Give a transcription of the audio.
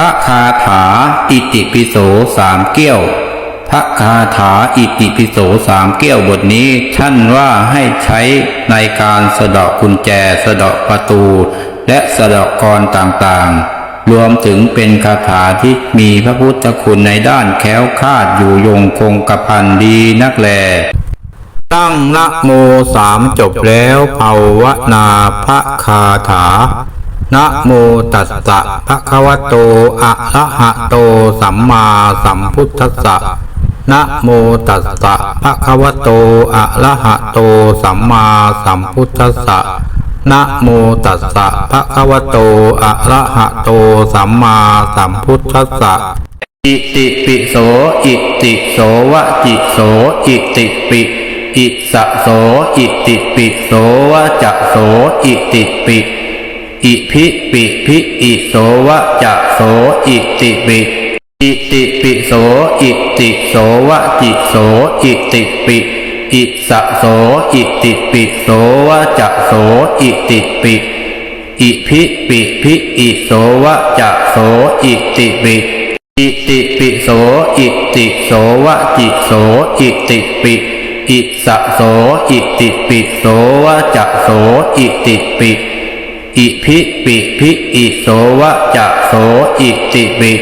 ระคาถาอิติปิโสสามเกี้ยว พระคาถาอิติปิโสสามเกี้ยวบทนี้ท่านว่าให้ใช้ในการสะเดาะกุญแจสะเดาะประตู และสะเดาะกรต่างๆ รวมถึงเป็นคาถาที่มีพระพุทธคุณในด้านแคล้วคลาดอยู่ยงคงกระพันดีนักแลตั้งนะโมสามจบแล้วภาวนาพระคาถา นะโมตัสสะภะคะวะโต อะระหะโต สัมมาสัมพุทธัสสะนะโมตัสสะภะคะวะโต อะระหะโต สัมมาสัมพุทธัสสะนะโมตัสสะภะคะวะโต อะระหะโต สัมมาสัมพุทธัสสะอิติปิโส อิติโสวะจิโส อิติปิอิสะโส อิติปิโสวะจะโส อิติปิ อิพิปิพิอิโสวะจะโสอิติปิอิติปิโสอิติโสวะจิโสอิติปิอิสะโสอิติปิโสวะจะโสอิติปิอิพิปิพิอิโสวะจะโสอิติปิอิติปิโสอิติโสวะจิโสอิติปิอิสะโสอิติปิโสวะจะโสอิติปิ อิพิปิพิอิโสวะจะโสอิติปิ